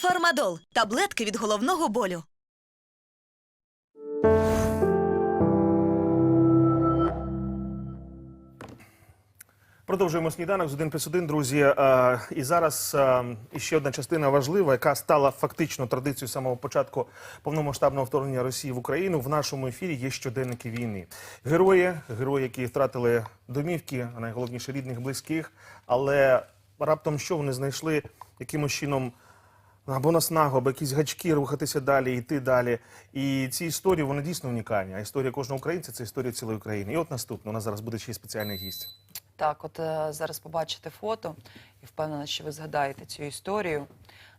Фармадол таблетки від головного болю. Продовжуємо сніданок з 1 плюс 1, друзі. Е, І зараз е, іще одна частина важлива, яка стала фактично традицією самого початку повномасштабного вторгнення Росії в Україну. В нашому ефірі є щоденники війни. Герої, герої, які втратили домівки, а найголовніше рідних, близьких. Але раптом що вони знайшли якимось чином або наснагу, або якісь гачки рухатися далі, йти далі. І ці історії вони дійсно унікальні. А історія кожного українця це історія цілої країни. І от наступно у нас зараз буде ще й спеціальний гість. Так, от е, зараз побачите фото, і впевнена, що ви згадаєте цю історію.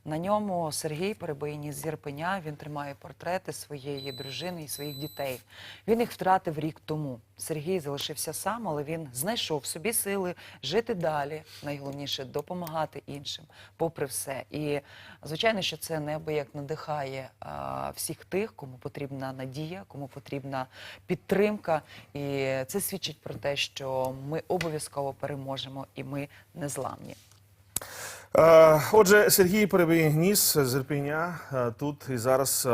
На ньому Сергій Перебийні з Ірпеня. Він тримає портрети своєї дружини і своїх дітей. Він їх втратив рік тому. Сергій залишився сам, але він знайшов собі сили жити далі. Найголовніше допомагати іншим, попри все. І звичайно, що це небо як надихає а, всіх тих, кому потрібна надія, кому потрібна підтримка. І це свідчить про те, що ми обов'язково переможемо і ми незламні. Е, Отже, Сергій Перебий Гніс з Ірпеня е, тут і зараз е,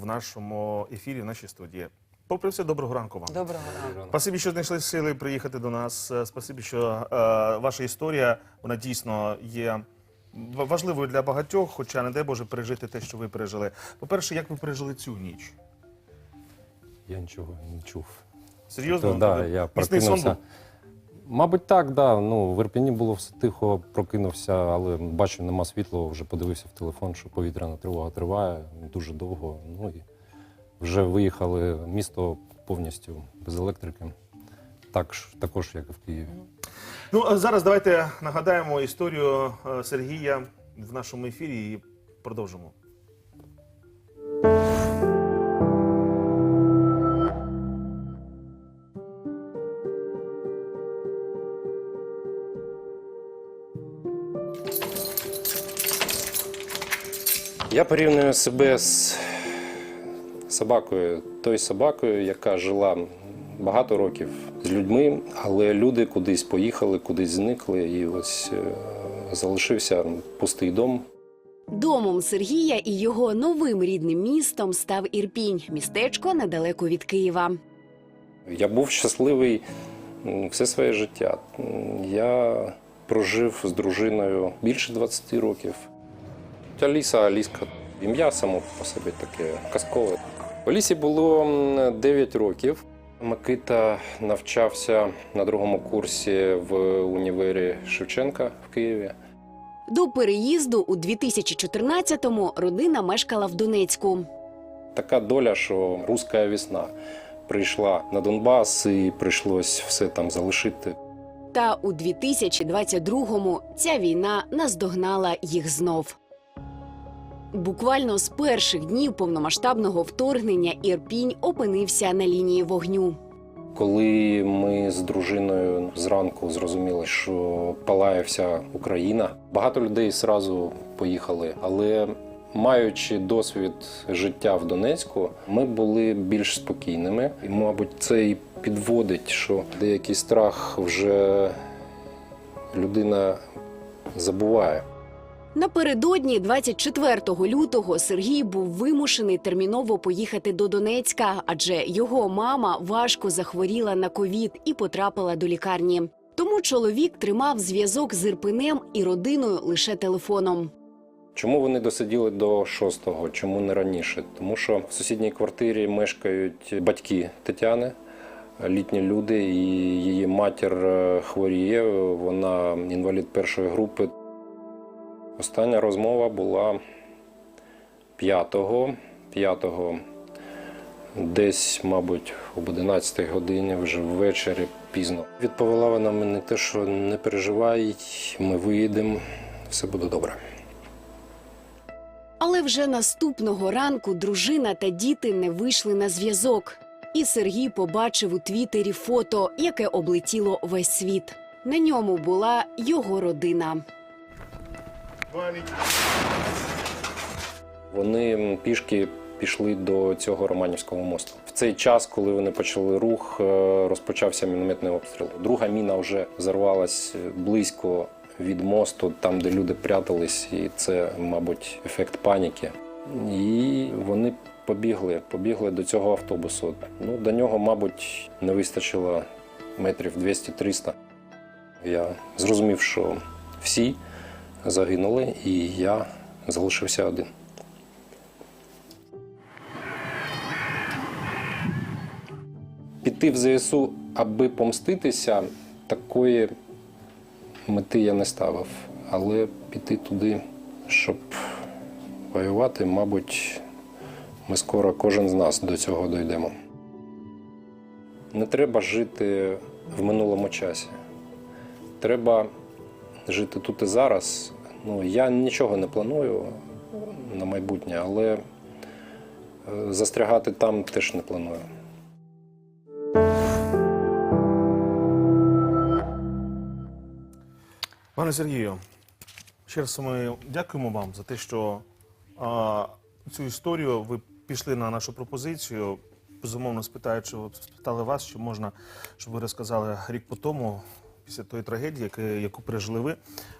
в нашому ефірі, в нашій студії. Попри все, доброго ранку вам. Доброго ранку. Спасибі, що знайшли сили приїхати до нас. Спасибі, що ваша історія вона дійсно є важливою для багатьох, хоча не дай Боже пережити те, що ви пережили. По-перше, як ви пережили цю ніч? Я нічого не чув. Серйозно? То, да, я прокинувся. Мабуть, так, да. Ну, в Ірпені було все тихо, прокинувся, але бачу, нема світла, вже подивився в телефон, що повітряна тривога триває дуже довго. Ну і вже виїхали місто повністю без електрики. Так, також, як і в Києві. Ну, а зараз давайте нагадаємо історію е, Сергія в нашому ефірі і продовжимо. Я порівнюю себе з собакою, тою собакою, яка жила багато років з людьми, але люди кудись поїхали, кудись зникли, і ось е, залишився пустий дом. Домом Сергія і його новим рідним містом став Ірпінь, містечко недалеко від Києва. Я був щасливий все своє життя. Я прожив з дружиною більше 20 років. Аліса, Аліска, ім'я само по собі таке казкове. У лісі було м, 9 років. Микита навчався на другому курсі в універі Шевченка в Києві. До переїзду у 2014-му родина мешкала в Донецьку. Така доля, що руська весна прийшла на Донбас і прийшлось все там залишити. Та у 2022-му ця війна наздогнала їх знов. Буквально з перших днів повномасштабного вторгнення Ірпінь опинився на лінії вогню. Коли ми з дружиною зранку зрозуміли, що палає вся Україна, багато людей зразу поїхали. Але маючи досвід життя в Донецьку, ми були більш спокійними. І, мабуть, це і підводить, що деякий страх вже людина забуває. Напередодні, 24 лютого, Сергій був вимушений терміново поїхати до Донецька, адже його мама важко захворіла на ковід і потрапила до лікарні. Тому чоловік тримав зв'язок з Ірпенем і родиною лише телефоном. Чому вони досиділи до шостого? Чому не раніше? Тому що в сусідній квартирі мешкають батьки Тетяни, літні люди, і її матір е, хворіє. Вона інвалід першої групи. Остання розмова була 5-го. 5-го десь, мабуть, об 11 годині, вже ввечері пізно. Відповіла вона мені те, що не переживай, ми виїдемо, все буде добре. Але вже наступного ранку дружина та діти не вийшли на зв'язок. І Сергій побачив у Твіттері фото, яке облетіло весь світ. На ньому була його родина. Вони пішки пішли до цього Романівського мосту. В цей час, коли вони почали рух, е, розпочався мінометний обстріл. Друга міна вже зарвалась близько від мосту, там, де люди прятались, і це, мабуть, ефект паніки. І вони побігли, побігли до цього автобусу. Ну, до нього, мабуть, не вистачило метрів 200-300. Я зрозумів, що всі загинули, і я залишився один. Піти в ЗСУ, аби помститися, такої мети я не ставив. Але піти туди, щоб воювати, мабуть, ми скоро кожен з нас до цього дійдемо. Не треба жити в минулому часі. Треба жити тут і зараз. Ну, я нічого не планую на майбутнє, але е, застрягати там теж не планую. Пане Сергію, ще раз ми дякуємо вам за те, що а, цю історію ви пішли на нашу пропозицію. Безумовно, спитаючи, спитали вас, чи можна, щоб ви розказали рік по тому, після тої трагедії, яку, яку пережили ви.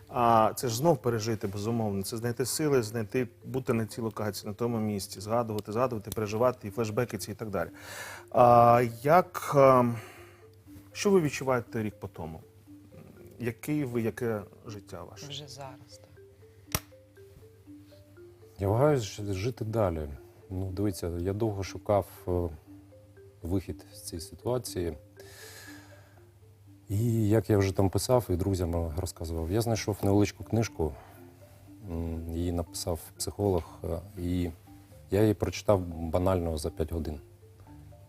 А це ж знов пережити, безумовно. Це знайти сили, знайти, бути на цій локації, на тому місці, згадувати, згадувати, переживати, і флешбеки ці і так далі. А, як, а, що ви відчуваєте рік по тому? Який ви, яке життя ваше? Вже зараз. Так. Я вагаюся жити далі. Ну, дивіться, я довго шукав е, вихід з цієї ситуації. І як я вже там писав і друзям розказував, я знайшов невеличку книжку, її написав психолог, е, і я її прочитав банально за 5 годин.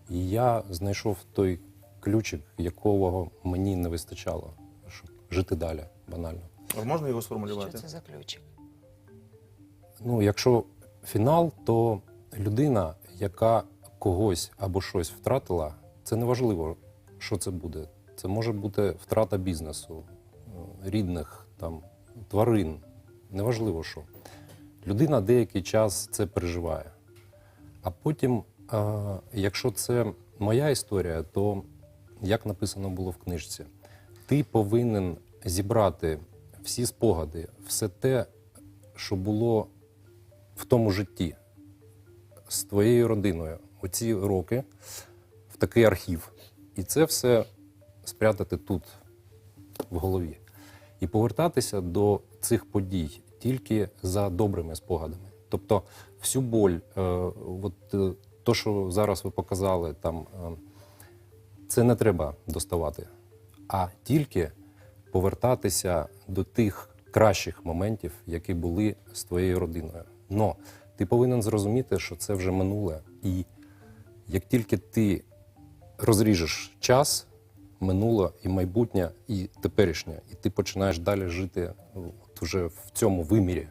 І я знайшов той ключик, якого мені не вистачало, щоб жити далі банально. А Можна його сформулювати? Що це за ключик? Ну, якщо фінал, то людина, яка когось або щось втратила, це не важливо, що це буде. Це може бути втрата бізнесу, е, рідних, там, тварин. Неважливо що. Людина деякий час це переживає. А потім, е, якщо це моя історія, то як написано було в книжці, ти повинен зібрати всі спогади, все те, що було в тому житті з твоєю родиною оці роки в такий архів. І це все спрятати тут, в голові. І повертатися до цих подій тільки за добрими спогадами. Тобто всю боль, е, от е, то, що зараз ви показали, там, е, це не треба доставати, а тільки повертатися до тих кращих моментів, які були з твоєю родиною. Но ти повинен зрозуміти, що це вже минуле. І як тільки ти розріжеш час, минуле і майбутнє, і теперішнє, і ти починаєш далі жити от уже в цьому вимірі,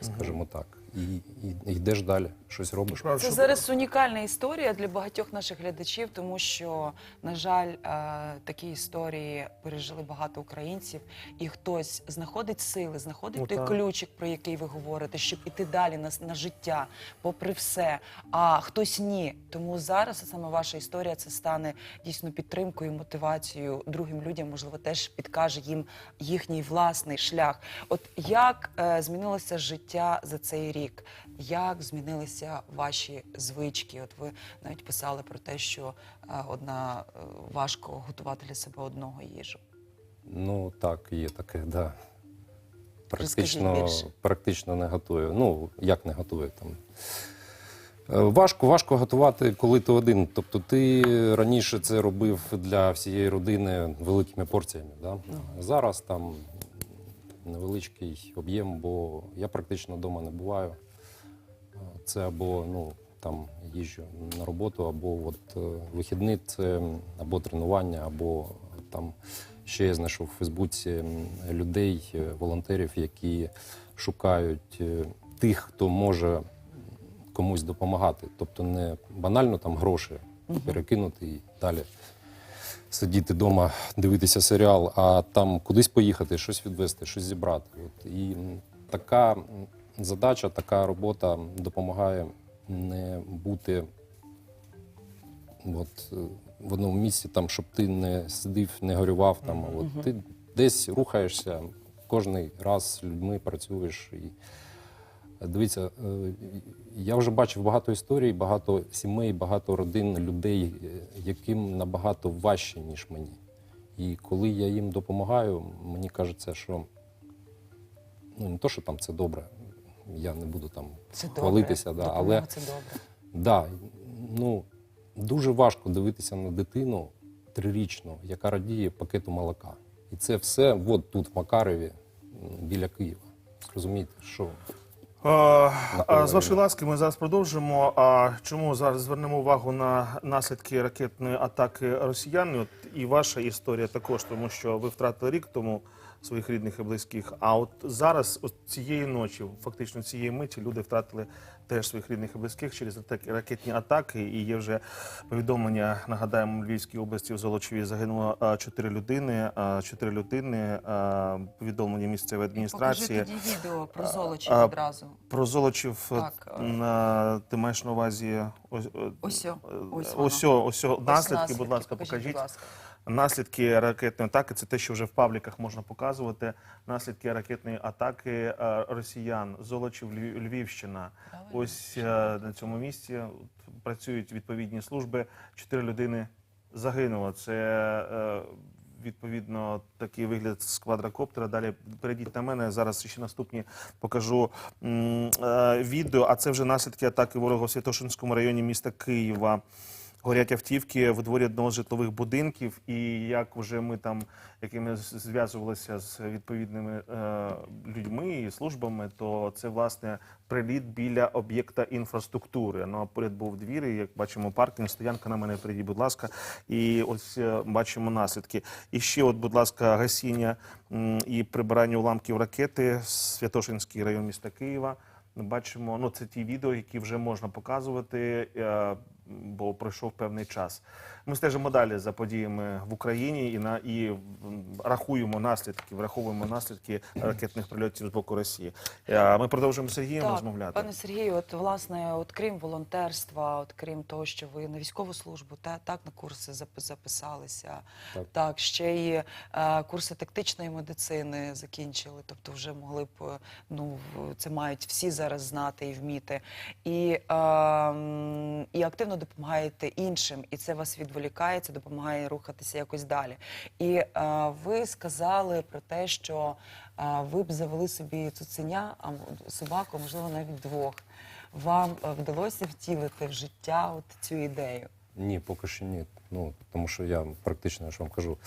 скажімо так, і, і, і йдеш далі, щось робиш. Це що- зараз унікальна історія для багатьох наших глядачів, тому що, на жаль, е, такі історії пережили багато українців, і хтось знаходить сили, знаходить Ну, той так. ключик, про який ви говорите, щоб іти далі на, на життя, попри все. А хтось ні. Тому зараз саме ваша історія це стане дійсно підтримкою, мотивацією другим людям, можливо, теж підкаже їм їхній власний шлях. От як е, змінилося життя за цей рік? Як змінилися ваші звички? От ви навіть писали про те, що е, одна е, важко готувати для себе одного їжу. Ну так, є таке, да. Практично, практично не готую. Ну, як не готую там. Е, Важко, важко готувати, коли ти один. Тобто ти раніше це робив для всієї родини великими порціями. Да? Зараз там невеличкий об'єм, бо я практично вдома не буваю. Е, Це або ну, там їжджу на роботу, або от, е, вихідні це або тренування, або там ще я знайшов у Фейсбуці м, людей, е, волонтерів, які шукають е, тих, хто може комусь допомагати. Тобто не банально там гроші перекинути і далі сидіти вдома, дивитися серіал, а там кудись поїхати, щось відвести, щось зібрати. От. І така задача, така робота допомагає не бути от, е, в одному місці, там, щоб ти не сидів, не горював. Там, от, ти десь рухаєшся, кожний раз з людьми працюєш. І дивіться, е, я вже бачив багато історій, багато сімей, багато родин, людей, е, яким набагато важче, ніж мені. І коли я їм допомагаю, мені кажеться, що ну не то, що там це добре, я не буду там Це добре. хвалитися, да, Допомога але це добре. Да, ну дуже важко дивитися на дитину трирічну, яка радіє пакету молока. І це все от тут, в Макарові, м, біля Києва. Розумієте, що З вашої ласки, ми зараз продовжимо. А чому зараз звернемо увагу на наслідки ракетної атаки росіян? От і ваша історія також, тому що ви втратили рік тому своїх рідних і близьких. А от зараз, от цієї ночі, фактично цієї миті, люди втратили теж своїх рідних і близьких через ракетні атаки. І є вже повідомлення. Нагадаємо, в Львівській області в Золочеві загинуло чотири людини. Чотири людини. Повідомлення місцевої адміністрації. Покажи тоді відео про Золочів одразу. Про Золочів Так, е. на, ти маєш на увазі ось, е, Ось о, ось ось, ось наслідки, будь ласка, покажіть, покажіть. Будь ласка. Наслідки ракетної атаки це те, що вже в пабліках можна показувати. Наслідки ракетної атаки е, росіян, Золочів, Львівщина. Ось е, на цьому місці працюють відповідні служби. Чотири людини загинуло. Це е, відповідно такий вигляд з квадрокоптера. Далі перейдіть на мене. Зараз ще наступні покажу відео. А це вже наслідки атаки ворога у Святошинському районі міста Києва. Горять автівки в дворі одного з житлових будинків, і як вже ми там, якими зв'язувалися з відповідними е, людьми і службами, то це власне приліт біля об'єкта інфраструктури. Ну а поряд був двір, і як бачимо, паркінг, стоянка на мене прийдіть, будь ласка. І ось е, бачимо наслідки. І ще, от, будь ласка, гасіння м, і прибирання уламків ракети Святошинський район міста Києва. Бачимо, ну це ті відео, які вже можна показувати, е, бо пройшов певний час. Ми стежимо далі за подіями в Україні і на і рахуємо наслідки, враховуємо наслідки ракетних прильотів з боку Росії. Ми продовжуємо з Сергієм Так, розмовляти. Пане Сергію, от власне, от крім волонтерства, от крім того, що ви на військову службу, та так на курси запи- записалися, так, Так. ще й е, курси тактичної медицини закінчили, тобто вже могли б е, ну це мають всі зараз знати і вміти, і, е, і активно допомагаєте іншим, і це вас відволікає, це допомагає рухатися якось далі. І е, ви сказали про те, що е, ви б завели собі цуценя, а собаку, можливо, навіть двох. Вам е, вдалося втілити в життя от цю ідею? ні, поки що ні. Ну тому що я практично, я ж вам кажу,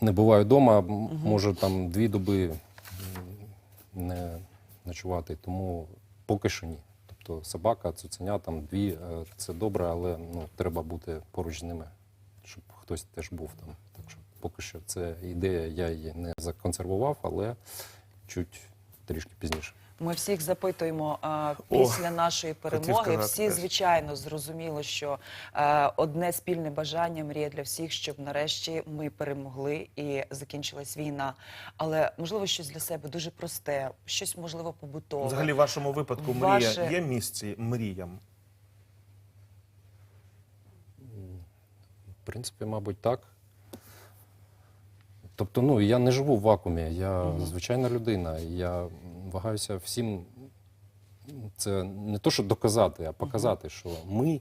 не буваю вдома, м- можу там дві доби не ночувати, тому поки що ні. Тобто собака, цуценя, там дві е, це добре, але ну, треба бути поруч з ними, щоб хтось теж був там. Так що поки що це ідея, я її не законсервував, але чуть трішки пізніше. Ми всіх запитуємо а, О, після нашої перемоги. сказати Всі, теж. звичайно, зрозуміло, що е, одне спільне бажання, мрія для всіх, щоб нарешті ми перемогли і закінчилась війна. Але можливо, щось для себе дуже просте, щось можливо побутове. Взагалі, в вашому випадку мрія Ваше- є місце мріям. В принципі, мабуть, так. Тобто, ну, я не живу в вакуумі, я звичайна людина. Я вагаюся всім це не то, що доказати, а показати, що ми,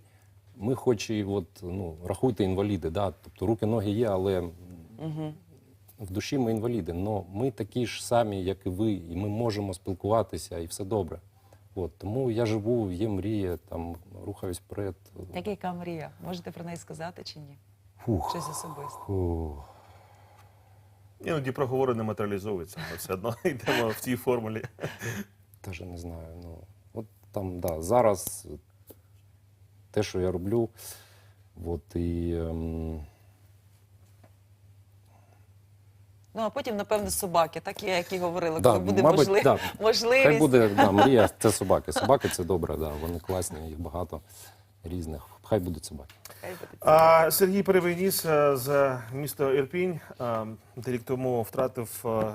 ми хоч і от, ну, рахуйте інваліди, да? тобто руки, ноги є, але Угу. в душі ми інваліди. але ми такі ж самі, як і ви, і ми можемо спілкуватися, і все добре. От, тому я живу, є мрія, там, рухаюсь вперед. Як яка мрія? Можете про неї сказати чи ні? Фух. Щось особисте. Фух. Іноді проговори не матеріалізовуються. Ми все одно йдемо в тій формулі. Даже не знаю. Ну, от там, да, зараз те, що я роблю, от і ем, Ну а потім, напевно, собаки, так я, як і говорила, Да, коли буде мабуть, можли- да. можливість. хай буде да, мрія, це собаки. Собаки це добре, да, вони класні, їх багато різних. Хай будуть собаки. А, Сергій Перевеніс е, з міста Ірпінь е, рік тому втратив е,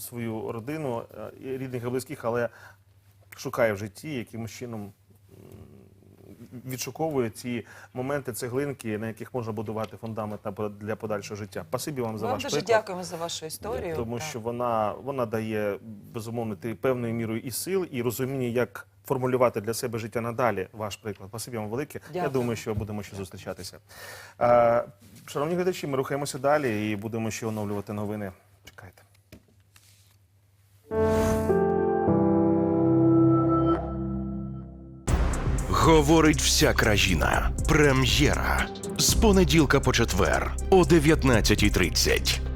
свою родину, рідних і близьких, але шукає в житті, якимось чином відшуковує ці моменти, цеглинки, на яких можна будувати фундамент на- для подальшого життя. Спасибі вам за Вам ваш дуже приклад. дякуємо за вашу історію. Тому Так. що вона, вона дає безумовно ти певною мірою і сил, і розуміння, як формулювати для себе життя надалі. Ваш приклад. Спасибі вам велике. Я думаю, що будемо ще зустрічатися. Е, шановні глядачі, ми рухаємося далі і будемо ще оновлювати новини. Чекайте. Говорить вся країна. Прем'єра з понеділка по четвер о 19.30.